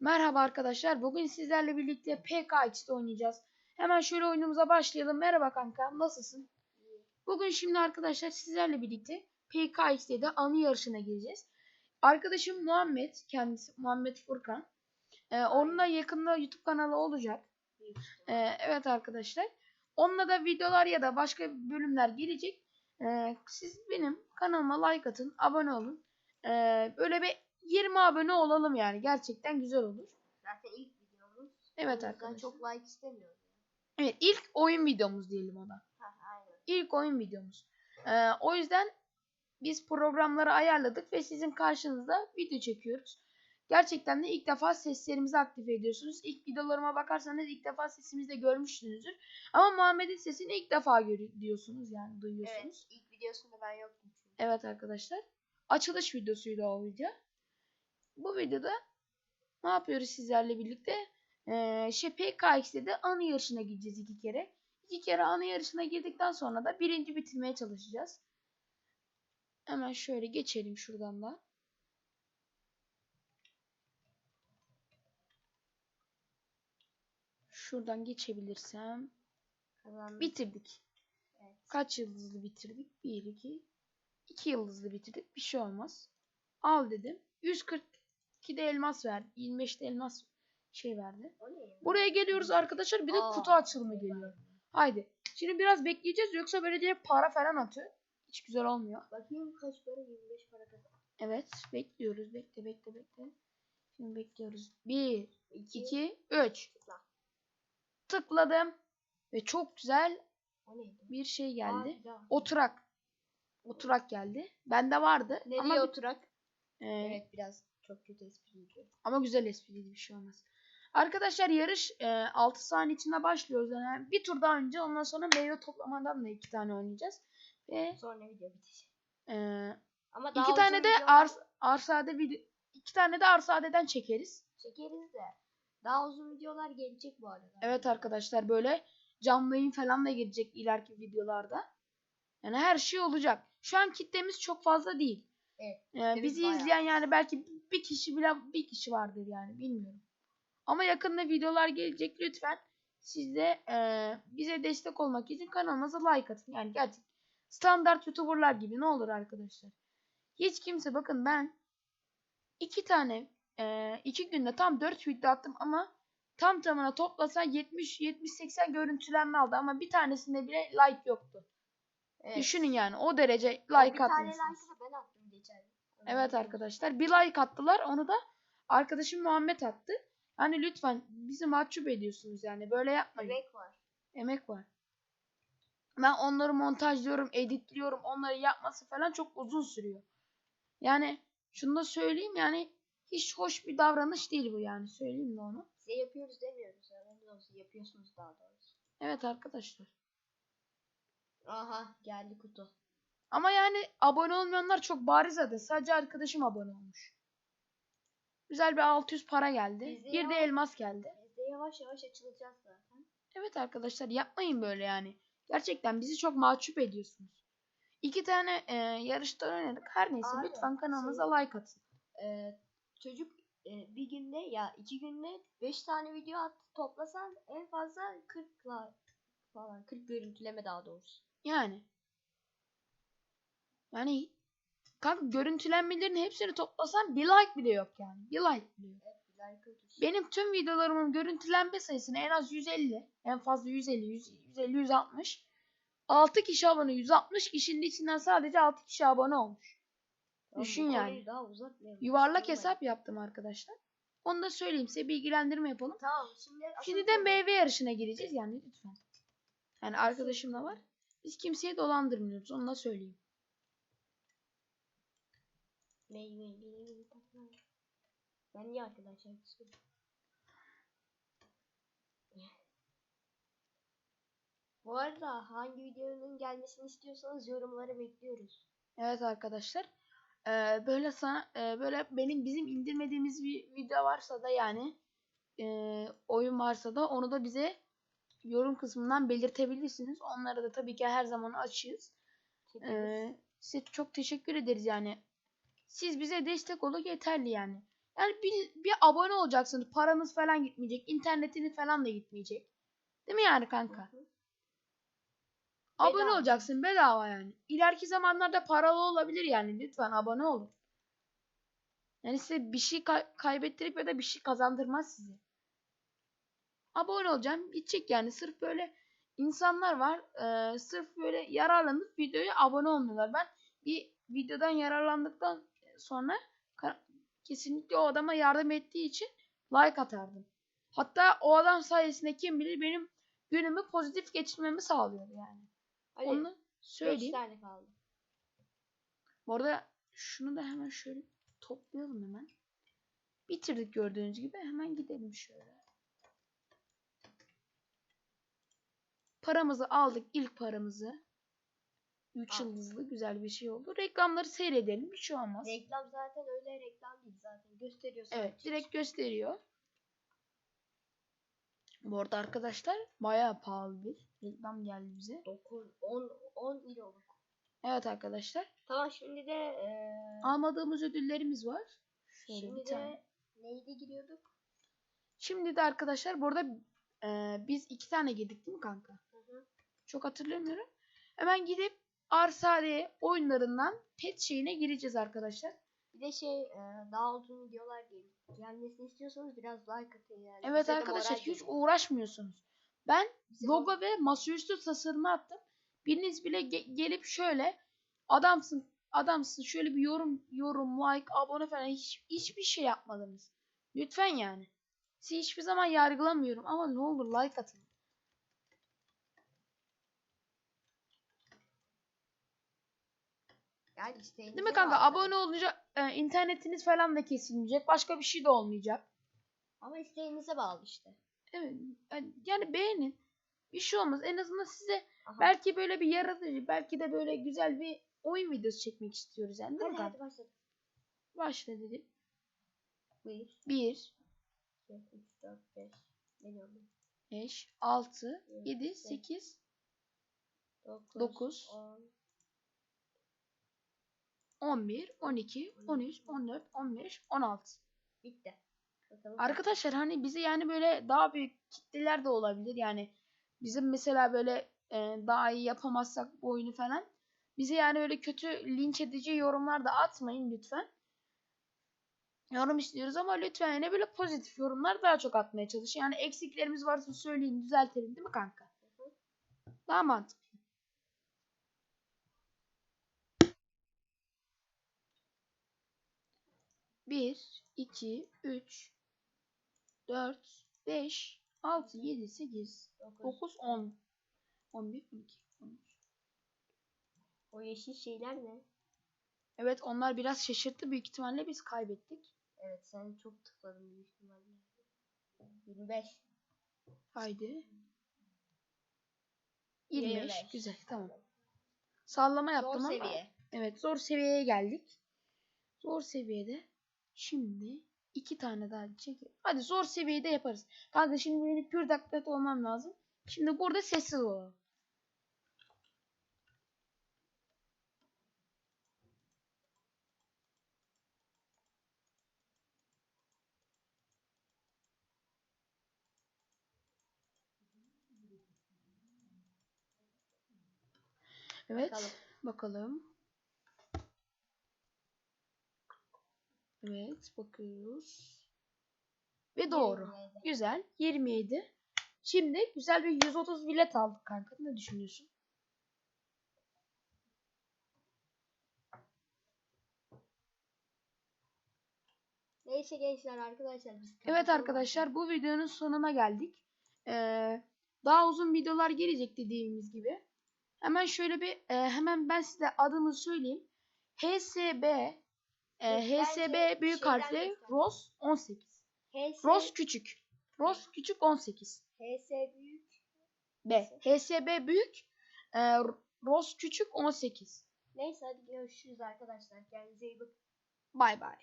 Merhaba arkadaşlar. Bugün sizlerle birlikte PKX'de oynayacağız. Hemen şöyle oyunumuza başlayalım. Merhaba kanka. Nasılsın? Bugün şimdi arkadaşlar sizlerle birlikte PKX'de de anı yarışına gireceğiz. Arkadaşım Muhammed, kendisi Muhammed Furkan. Ee, onun da yakında YouTube kanalı olacak. Ee, evet arkadaşlar. Onunla da videolar ya da başka bölümler gelecek. Ee, siz benim kanalıma like atın, abone olun. Ee, böyle bir 20 abone olalım yani. Gerçekten güzel olur. Zaten ilk videomuz. Evet arkadaşlar. çok like istemiyorum. Evet ilk oyun videomuz diyelim ona. Ha, aynen. İlk oyun videomuz. Ee, o yüzden biz programları ayarladık ve sizin karşınızda video çekiyoruz. Gerçekten de ilk defa seslerimizi aktif ediyorsunuz. İlk videolarıma bakarsanız ilk defa sesimizi de görmüşsünüzdür. Ama Muhammed'in sesini ilk defa görüyorsunuz yani duyuyorsunuz. Evet, ilk videosunda ben yoktum. Evet arkadaşlar. Açılış videosuydu o video. Bu videoda ne yapıyoruz sizlerle birlikte? Ee, şey PKX'de de anı yarışına gideceğiz iki kere. İki kere anı yarışına girdikten sonra da birinci bitirmeye çalışacağız. Hemen şöyle geçelim şuradan da. Şuradan geçebilirsem. Bitirdik. Kaç yıldızlı bitirdik? 1, 2, 2 yıldızlı bitirdik. Bir şey olmaz. Al dedim. 140 32'de elmas verdi. 25'te elmas şey verdi. Buraya geliyoruz arkadaşlar. Bir de Aa. kutu açılımı geliyor. Haydi. Şimdi biraz bekleyeceğiz. Yoksa böyle direkt para falan atıyor. Hiç güzel olmuyor. Bakayım kaç para? 25 para kadar. Evet. Bekliyoruz. Bekle bekle bekle. Şimdi bekliyoruz. 1, 2, 3. Tıkladım. Ve çok güzel bir şey geldi. Oturak. Oturak geldi. Bende vardı. Nereye ama oturak? Ee, evet biraz çok kötü espriydi. ama güzel espriydi bir şey olmaz. Arkadaşlar yarış e, 6 saniye içinde başlıyoruz. Yani bir tur daha önce ondan sonra meyve toplamadan da iki tane oynayacağız. Ve Sonra video bitecek. e, Ama daha iki tane de ars arsade video iki tane de arsadeden çekeriz. çekeriz de. Daha uzun videolar gelecek bu arada. Evet arkadaşlar böyle canlı yayın falan da gelecek ileriki videolarda. Yani her şey olacak. Şu an kitlemiz çok fazla değil. Evet, Ee, bizi bayağı. izleyen yani belki bir kişi bile bir kişi vardır yani bilmiyorum. Ama yakında videolar gelecek lütfen. Siz de e, bize destek olmak için kanalımıza like atın. Yani gerçek standart youtuberlar gibi ne olur arkadaşlar. Hiç kimse bakın ben iki tane e, iki günde tam 4 video attım ama tam tamına toplasan 70 70 80 görüntülenme aldı ama bir tanesinde bile like yoktu. Evet. Düşünün yani o derece like bir tane atmışsınız. da ben attım geçen. Onu Evet arkadaşlar bir like attılar onu da arkadaşım Muhammed attı. Yani lütfen bizi mahcup ediyorsunuz yani böyle yapmayın. Emek var. Emek var. Ben onları montajlıyorum, editliyorum. Onları yapması falan çok uzun sürüyor. Yani şunu da söyleyeyim yani hiç hoş bir davranış değil bu yani. Söyleyeyim de onu. Size yapıyoruz demiyoruz. Olsun. Yapıyorsunuz daha doğrusu. Evet arkadaşlar. Aha geldi kutu. Ama yani abone olmayanlar çok bariz zaten. Sadece arkadaşım abone olmuş. Güzel bir 600 para geldi. Bizde Bir de elmas geldi. Biz de yavaş yavaş açılacağız zaten. Evet arkadaşlar yapmayın böyle yani. Gerçekten bizi çok mahcup ediyorsunuz. İki tane e, yarışta oynadık. Her neyse Abi, lütfen kanalımıza like atın. Ee, çocuk e, bir günde ya iki günde 5 tane video attı. Toplasan en fazla 40 like falan. 40 görüntüleme daha doğrusu. Yani. Yani kanka görüntülenmelerin hepsini toplasan bir like bile yok yani. Bir like bile yok. Evet bir like. Benim tüm videolarımın görüntülenme sayısını en az 150, en fazla 150, 100, 150, 160. 6 kişi abone, 160 kişinin içinden sadece 6 kişi abone olmuş. Bu düşün yani. Daha. Yuvarlak hesap yaptım arkadaşlar. Onu da söyleyeyim size bilgilendirme yapalım. Tamam şimdi Şimdi de meyve yarışına gireceğiz yani lütfen. Yani arkadaşım da var. Biz kimseyi dolandırmıyoruz onu da söyleyeyim. Meyve takma. Ben niye arkadaşlar kısmım? Bu arada hangi videonun gelmesini istiyorsanız yorumlara bekliyoruz. Evet arkadaşlar. Ee, böyle sana e, böyle benim bizim indirmediğimiz bir video varsa da yani e, oyun varsa da onu da bize yorum kısmından belirtebilirsiniz. Onlara da tabii ki her zaman açığız. Ee, size çok teşekkür ederiz yani. Siz bize destek olun yeterli yani. Yani bir, bir abone olacaksınız. Paranız falan gitmeyecek. internetiniz falan da gitmeyecek. Değil mi yani kanka? Hı hı. Abone Bedava. olacaksın bedava yani. İleriki zamanlarda paralı olabilir yani. Lütfen abone olun. Yani size bir şey kay- kaybettirip ya da bir şey kazandırmaz size. Abone olacağım. Gidecek yani. Sırf böyle insanlar var. eee, sırf böyle yararlanıp videoya abone olmuyorlar. Ben bir videodan yararlandıktan sonra kesinlikle o adama yardım ettiği için like atardım. Hatta o adam sayesinde kim bilir benim günümü pozitif geçirmemi sağlıyor yani. Hadi Onu 5 söyleyeyim. tane kaldı. Bu arada şunu da hemen şöyle toplayalım hemen. Bitirdik gördüğünüz gibi. Hemen gidelim şöyle. Paramızı aldık. ilk paramızı. 3 Al. yıldızlı güzel bir şey oldu. Reklamları seyredelim. Bir şey olmaz. Reklam zaten öyle reklam değil zaten. Gösteriyor sana. Evet direkt gösteriyor. Bu arada arkadaşlar bayağı pahalı bir reklam geldi bize. 9, 10, 10 euroluk. Evet arkadaşlar. Tamam şimdi de eee Almadığımız ödüllerimiz var. Şöyle şimdi bir tane. de neydi giriyorduk? Şimdi de arkadaşlar burada e, biz iki tane girdik değil mi kanka? Hı hı. Çok hatırlamıyorum. Hemen gidip Arsade oyunlarından pet şeyine gireceğiz arkadaşlar. Bir de şey eee, daha uzun videolar gel gelmesini istiyorsanız biraz like atın yani. Evet Bize arkadaşlar hiç verin. uğraşmıyorsunuz. Ben Bize logo ve masaüstü tasarımı attım. Biriniz bile ge- gelip şöyle adamsın adamsın şöyle bir yorum yorum like abone falan hiç, hiçbir şey yapmadınız. Lütfen yani. Sizi hiçbir zaman yargılamıyorum ama ne olur like atın. Yani isteğinize Değil mi kanka? bağlı. Abone olunca e, internetiniz falan da kesilmeyecek. Başka bir şey de olmayacak. Ama isteğinize bağlı işte. Evet. Yani- beğenin. Bir şey olmaz. En azından size Aha. belki böyle bir yaratıcı, belki de böyle güzel bir oyun videosu çekmek istiyoruz yani. Değil Hadi mi hadi kanka? başladık. Başla dedim. 1, 1, 2, 3, 4, 5. Ne diyorum? 5, 6, Evet, 7, evet. 8, 9, Dokuz. 10, 11, 12, 13, 14, 15, 16. bitti. Bakalım. Arkadaşlar hani bize yani böyle daha büyük kitleler de olabilir. Yani bizim mesela böyle e, daha iyi yapamazsak bu oyunu falan. Bize yani öyle kötü linç edici yorumlar da atmayın lütfen. Yorum istiyoruz ama lütfen yine böyle pozitif yorumlar daha çok atmaya çalışın. Yani eksiklerimiz varsa söyleyin düzeltelim değil mi kanka? Daha mantıklı. Bir, iki, üç, dört, beş, altı, yedi, sekiz, 9. dokuz, on, on bir, on iki, on üç. O yeşil şeyler ne? Evet onlar biraz şaşırttı. Büyük ihtimalle biz kaybettik. Evet sen çok tıkladın büyük ihtimalle. 25. Haydi. 25. 25. Güzel tamam. Sallama yaptım Zor ama. seviye. Evet zor seviyeye geldik. Zor seviyede şimdi iki tane daha çek. Hadi zor seviyede yaparız. Kanka şimdi benim pür dakikada olmam lazım. Şimdi burada sessiz olalım. Evet. Bakalım. Bakalım. Evet bakıyoruz. Ve doğru. 27. Güzel. 27. Şimdi güzel bir 130 bilet aldık kanka. Ne düşünüyorsun? Neyse gençler arkadaşlar biz Evet arkadaşlar bu videonun sonuna geldik. Ee, daha uzun videolar gelecek dediğimiz gibi. Hemen şöyle bir e, hemen ben size adını söyleyeyim. HSB e, Bence HSB büyük harfle. ROS 18. HS, ROS küçük. ROS küçük 18. HS büyük. B. HSB büyük. E, ROS küçük 18. Neyse hadi görüşürüz arkadaşlar. Kendinize iyi bakın. Bay bay.